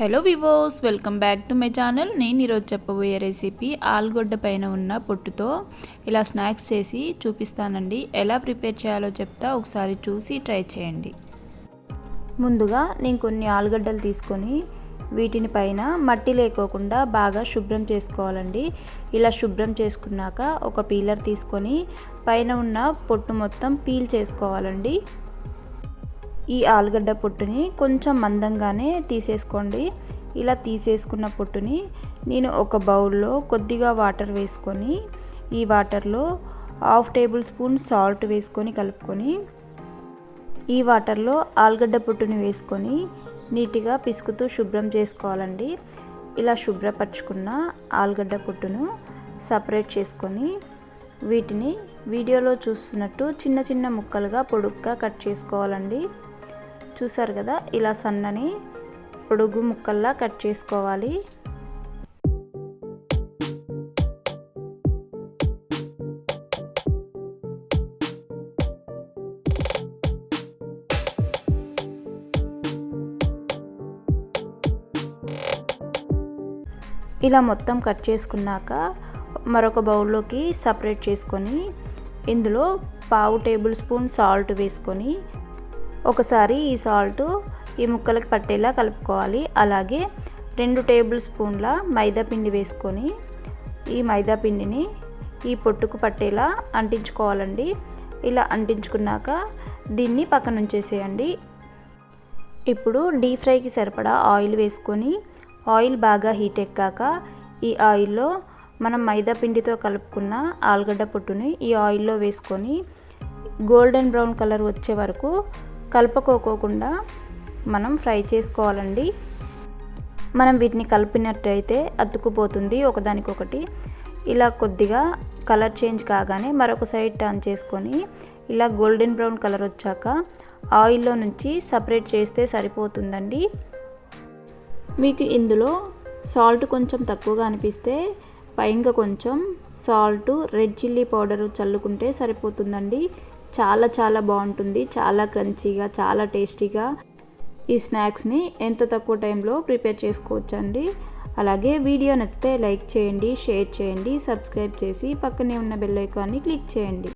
Hello వివోస్ welcome back to my channel నేను ఈరోజు చెప్పబోయే రెసిపీ ఆలుగడ్డ పైన ఉన్న పొట్టుతో ఇలా స్నాక్స్ చేసి చూపిస్తానండి. ఎలా ప్రిపేర్ చేయాలో చెప్తా ఒకసారి చూసి ట్రై చేయండి. ముందుగా నేను కొన్ని ఆలుగడ్డలు తీసుకొని వీటిని పైన మట్టి లేకోకుండా బాగా శుభ్రం చేసుకోవాలండి. ఇలా శుభ్రం చేసుకున్నాక ఒక పీలర్ తీసుకొని పైన ఉన్న పొట్టు మొత్తం పీల్ చేసుకోవాలండి. ఈ ఆలుగడ్డ పొట్టుని కొంచెం మందంగానే తీసేసుకోండి. ఇలా తీసేసుకున్న పొట్టుని నేను ఒక బౌల్లో కొద్దిగా వాటర్ వేసుకొని ఈ వాటర్లో హాఫ్ టేబుల్ స్పూన్ సాల్ట్ వేసుకొని కలుపుకొని ఈ వాటర్లో ఆలుగడ్డ పొట్టుని వేసుకొని నీట్గా పిసుకుతూ శుభ్రం చేసుకోవాలండి. ఇలా శుభ్రపరచుకున్న ఆలుగడ్డ పొట్టును సపరేట్ చేసుకొని వీటిని వీడియోలో చూస్తున్నట్టు చిన్న చిన్న ముక్కలుగా పొడుగ్గా కట్ చేసుకోవాలండి. చూసారు కదా ఇలా సన్నని పొడుగు ముక్కల్లా కట్ చేసుకోవాలి. ఇలా మొత్తం కట్ చేసుకున్నాక మరొక బౌల్లోకి సపరేట్ చేసుకొని ఇందులో పావు టేబుల్ స్పూన్ సాల్ట్ వేసుకొని ఒకసారి ఈ సాల్ట్ ఈ ముక్కలకు పట్టేలా కలుపుకోవాలి. అలాగే రెండు టేబుల్ స్పూన్ల మైదా పిండి వేసుకొని ఈ మైదా పిండిని ఈ పొట్టుకు పట్టేలా అంటించుకోవాలండి. ఇలా అంటించుకున్నాక దీన్ని పక్కన ఉంచేసేయండి. ఇప్పుడు డీప్ ఫ్రైకి సరిపడా ఆయిల్ వేసుకొని ఆయిల్ బాగా హీట్ ఎక్కాక ఈ ఆయిల్లో మనం మైదా పిండితో కలుపుకున్న ఆలుగడ్డ పొట్టుని ఈ ఆయిల్లో వేసుకొని గోల్డెన్ బ్రౌన్ కలర్ వచ్చే వరకు కలుపుకోకుండా మనం ఫ్రై చేసుకోవాలండి. మనం వీటిని కలిపినట్టయితే అతుక్కుపోతుంది ఒకదానికొకటి. ఇలా కొద్దిగా కలర్ చేంజ్ కాగానే మరొక సైడ్ టర్న్ చేసుకొని ఇలా గోల్డెన్ బ్రౌన్ కలర్ వచ్చాక ఆయిల్లో నుంచి సపరేట్ చేస్తే సరిపోతుందండి. మీకు ఇందులో సాల్ట్ కొంచెం తక్కువగా అనిపిస్తే పైగా కొంచెం సాల్ట్ రెడ్ చిల్లీ పౌడర్ చల్లుకుంటే సరిపోతుందండి. చాలా చాలా బాగుంటుంది చాలా క్రంచీగా చాలా టేస్టీగా ఈ స్నాక్స్ని ఎంత తక్కువ టైంలో ప్రిపేర్ చేసుకోవచ్చండి. అలాగే వీడియో నచ్చితే లైక్ చేయండి షేర్ చేయండి సబ్స్క్రైబ్ చేసి పక్కనే ఉన్న బెల్ ఐకాన్ని క్లిక్ చేయండి.